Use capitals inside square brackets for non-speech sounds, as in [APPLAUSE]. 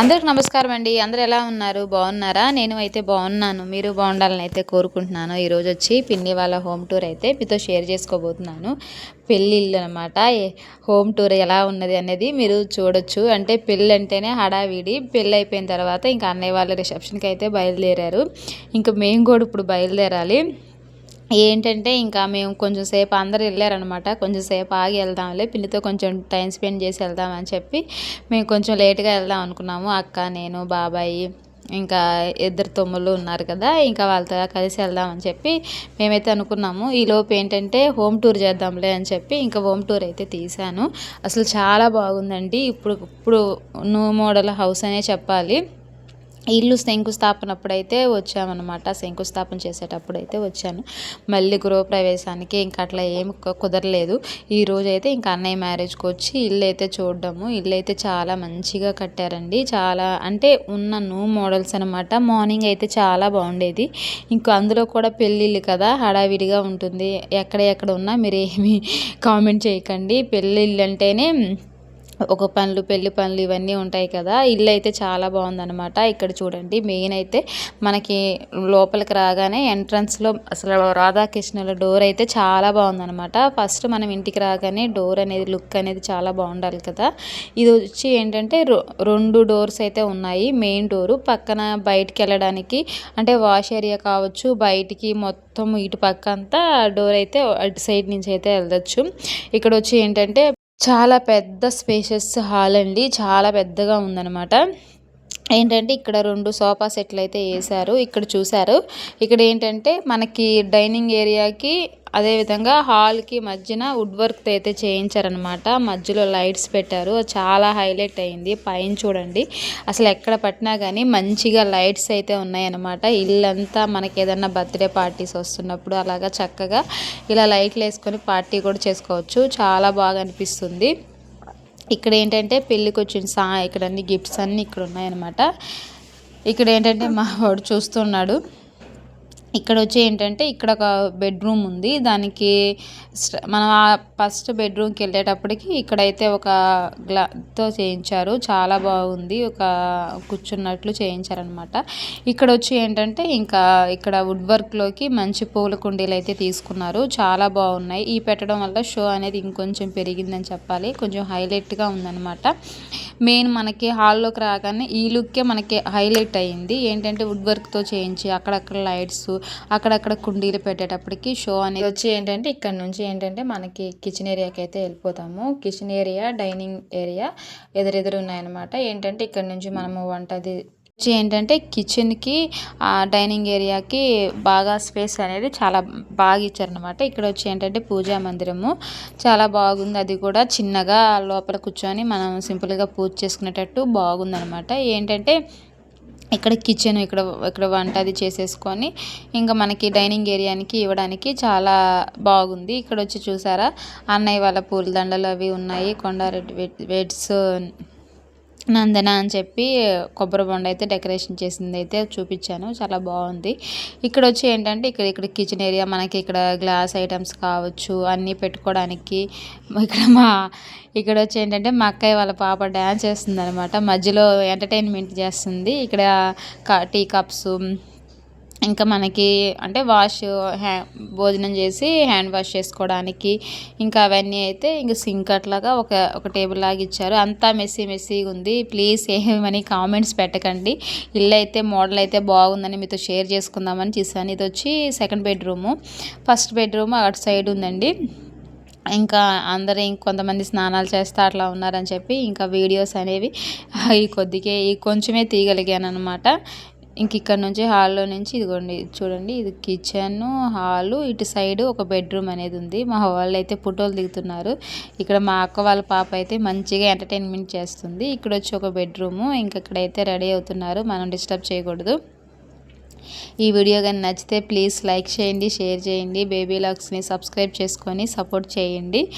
అందరికి నమస్కారం అండి. అందరు ఎలా ఉన్నారు? బాగున్నారా? నేను అయితే బాగున్నాను. మీరు బాగుండాలని అయితే కోరుకుంటున్నాను. ఈరోజు వచ్చి పిన్ని వాళ్ళ హోమ్ టూర్ అయితే మీతో షేర్ చేసుకోబోతున్నాను. పెళ్ళిళ్ళు అనమాట హోమ్ టూర్ ఎలా ఉన్నది అనేది మీరు చూడొచ్చు. అంటే పెళ్ళి అంటేనే హడావిడి. పెళ్ళి అయిపోయిన తర్వాత ఇంకా అన్నయ్య వాళ్ళ రిసెప్షన్కి అయితే బయలుదేరారు. ఇంకా మేము కూడా ఇప్పుడు బయలుదేరాలి. ఏంటంటే ఇంకా మేము కొంచెం సేపు అందరు వెళ్ళారనమాట కొంచెం సేపు ఆగి వెళ్దాంలే పిల్లితో కొంచెం టైం స్పెండ్ చేసి వెళ్దామని చెప్పి మేము కొంచెం లేట్గా వెళ్దాం అనుకున్నాము. అక్క నేను బాబాయి ఇంకా ఇద్దరు తమ్ముళ్ళు ఉన్నారు కదా ఇంకా వాళ్ళతో కలిసి వెళ్దామని చెప్పి మేమైతే అనుకున్నాము. ఈ లోపు ఏంటంటే హోమ్ టూర్ చేద్దాంలే అని చెప్పి ఇంకా హోమ్ టూర్ అయితే తీశాను. అసలు చాలా బాగుందండి. ఇప్పుడు ఇప్పుడు న్యూ మోడల్ హౌస్ అనే చెప్పాలి. ఇల్లు శంకుస్థాపన అప్పుడైతే వచ్చామన్నమాట. శంకుస్థాపన చేసేటప్పుడు అయితే వచ్చాను. మళ్ళీ గృహప్రవేశానికి ఇంకా అట్లా ఏమి కుదరలేదు. ఈ రోజు అయితే ఇంకా అన్నయ్య మ్యారేజ్కి వచ్చి ఇల్లు అయితే చూడడము. ఇల్లు అయితే చాలా మంచిగా కట్టారండి. చాలా అంటే ఉన్న న్యూ మోడల్స్ అనమాట మార్నింగ్ అయితే చాలా బాగుండేది. ఇంకా అందులో కూడా పెళ్ళిళ్ళు కదా హడావిడిగా ఉంటుంది. ఎక్కడ ఎక్కడ ఉన్నా మీరు ఏమి [LAUGHS] కామెంట్ చేయకండి. పెళ్ళిళ్ళు అంటేనే ఒక పనులు పెళ్ళి పనులు ఇవన్నీ ఉంటాయి కదా. ఇల్లు అయితే చాలా బాగుందనమాట ఇక్కడ చూడండి మెయిన్ అయితే మనకి లోపలికి రాగానే ఎంట్రన్స్లో అసలు రాధాకృష్ణుల డోర్ అయితే చాలా బాగుందనమాట ఫస్ట్ మనం ఇంటికి రాగానే డోర్ అనేది లుక్ అనేది చాలా బాగుండాలి కదా. ఇది వచ్చి ఏంటంటే రెండు డోర్స్ అయితే ఉన్నాయి మెయిన్ డోరు. పక్కన బయటికి వెళ్ళడానికి అంటే వాష్ ఏరియా కావచ్చు బయటికి మొత్తం ఇటు పక్క అంతా డోర్ అయితే అటు సైడ్ నుంచి అయితే వెళ్ళచ్చు. ఇక్కడ వచ్చి ఏంటంటే చాలా పెద్ద స్పేషియస్ హాల్ అండి. చాలా పెద్దగా ఉందన్నమాట. ఏంటంటే ఇక్కడ రెండు సోఫా సెట్లు అయితే వేశారు. ఇక్కడ చూశారు. ఇక్కడ ఏంటంటే మనకి డైనింగ్ ఏరియాకి అదేవిధంగా హాల్కి మధ్యన వుడ్ వర్క్ అయితే చేయించారనమాట మధ్యలో లైట్స్ పెట్టారు. చాలా హైలైట్ అయింది. పైన చూడండి. అసలు ఎక్కడ పట్టినా కానీ మంచిగా లైట్స్ అయితే ఉన్నాయన్నమాట. ఇల్లంతా మనకి ఏదన్నా బర్త్డే పార్టీస్ వస్తున్నప్పుడు అలాగా చక్కగా ఇలా లైట్లు వేసుకొని పార్టీ కూడా చేసుకోవచ్చు. చాలా బాగా అనిపిస్తుంది. ఇక్కడ ఏంటంటే పెళ్ళికి వచ్చిన సా ఇక్కడ అన్ని గిఫ్ట్స్ అన్నీ ఇక్కడ ఉన్నాయన్నమాట ఇక్కడ ఏంటంటే మా వాడు చూస్తున్నాడు. ఇక్కడ వచ్చి ఏంటంటే ఇక్కడ ఒక బెడ్రూమ్ ఉంది. దానికి మనం ఫస్ట్ బెడ్రూమ్కి వెళ్ళేటప్పటికి ఇక్కడైతే ఒక గ్లాతో చేయించారు. చాలా బాగుంది. ఒక కూర్చున్నట్లు చేయించారనమాట ఇక్కడ వచ్చి ఏంటంటే ఇంకా ఇక్కడ వుడ్ వర్క్లోకి మంచి పూల కుండీలు అయితే తీసుకున్నారు. చాలా బాగున్నాయి. ఈ పెట్టడం వల్ల షో అనేది ఇంకొంచెం పెరిగిందని చెప్పాలి. కొంచెం హైలైట్గా ఉందన్నమాట. మెయిన్ మనకి హాల్లోకి రాగానే ఈ లుక్కే మనకి హైలైట్ అయ్యింది. ఏంటంటే వుడ్ వర్క్తో చేయించి అక్కడక్కడ లైట్స్ అక్కడక్కడ కుండీలు పెట్టేటప్పటికి షో అనేది వచ్చి ఏంటంటే ఇక్కడ నుంచి ఏంటంటే మనకి కిచెన్ ఏరియాకి అయితే వెళ్ళిపోతాము. కిచెన్ ఏరియా డైనింగ్ ఏరియా ఎదురెదురు ఉన్నాయన్నమాట. ఏంటంటే ఇక్కడ నుంచి మనము వంటది వచ్చి ఏంటంటే కిచెన్కి డైనింగ్ ఏరియాకి బాగా స్పేస్ అనేది చాలా బాగా ఇచ్చారనమాట ఇక్కడ వచ్చి ఏంటంటే పూజా మందిరము. చాలా బాగుంది. అది కూడా చిన్నగా లోపల కూర్చొని మనం సింపుల్గా పూజ చేసుకునేటట్టు బాగుందనమాట ఏంటంటే ఇక్కడ కిచెన్ ఇక్కడ ఇక్కడ వంట అది చేసేసుకొని ఇంకా మనకి డైనింగ్ ఏరియానికి ఇవ్వడానికి చాలా బాగుంది. ఇక్కడ వచ్చి చూసారా? అన్నయ్య వాళ్ళ పూలదండలు అవి ఉన్నాయి. కొండారెడ్డి వెడ్స్ నందన అని చెప్పి కొబ్బరి బొండ అయితే డెకరేషన్ చేసింది అయితే చూపించాను. చాలా బాగుంది. ఇక్కడ వచ్చి ఏంటంటే ఇక్కడ ఇక్కడ కిచెన్ ఏరియా మనకి ఇక్కడ గ్లాస్ ఐటమ్స్ కావచ్చు అన్నీ పెట్టుకోవడానికి. ఇక్కడ మా ఇక్కడ వచ్చి ఏంటంటే మా అక్కయ్య వాళ్ళ పాప డ్యాన్స్ చేస్తుంది అనమాట మధ్యలో ఎంటర్టైన్మెంట్ చేస్తుంది. ఇక్కడ టీ కప్స్ ఇంకా మనకి అంటే వాష్ హ్యా భోజనం చేసి హ్యాండ్ వాష్ చేసుకోవడానికి ఇంకా అవన్నీ అయితే ఇంక సింక్ అట్లాగా ఒక ఒక టేబుల్ లాగా ఇచ్చారు. అంతా మెస్సీ మెస్సీగా ఉంది. ప్లీజ్ ఏమని కామెంట్స్ పెట్టకండి. ఇల్లు అయితే మోడల్ అయితే బాగుందని మీతో షేర్ చేసుకుందామని చూసాను ఇది వచ్చి సెకండ్ బెడ్రూము. ఫస్ట్ బెడ్రూమ్ అటు సైడ్ ఉందండి. ఇంకా అందరూ ఇంకొంతమంది స్నానాలు చేస్తా అట్లా ఉన్నారని చెప్పి ఇంకా వీడియోస్ అనేవి ఈ కొద్దిగా ఈ కొంచెమే తీయగలిగాను అనమాట ఇంక ఇక్కడ నుంచి హాల్లో నుంచి ఇదిగోండి చూడండి ఇది కిచెన్ హాలు ఇటు సైడ్ ఒక బెడ్రూమ్ అనేది ఉంది. మా వాళ్ళు అయితే ఫోటోలు దిగుతున్నారు. ఇక్కడ మా అక్క వాళ్ళ పాప అయితే మంచిగా ఎంటర్టైన్మెంట్ చేస్తుంది. ఇక్కడ వచ్చి ఒక బెడ్రూము ఇంక ఇక్కడైతే రెడీ అవుతున్నారు. మనం డిస్టర్బ్ చేయకూడదు. ఈ వీడియో కానీ నచ్చితే ప్లీజ్ లైక్ చేయండి షేర్ చేయండి. బేబీ లాక్స్ని సబ్స్క్రైబ్ చేసుకొని సపోర్ట్ చేయండి.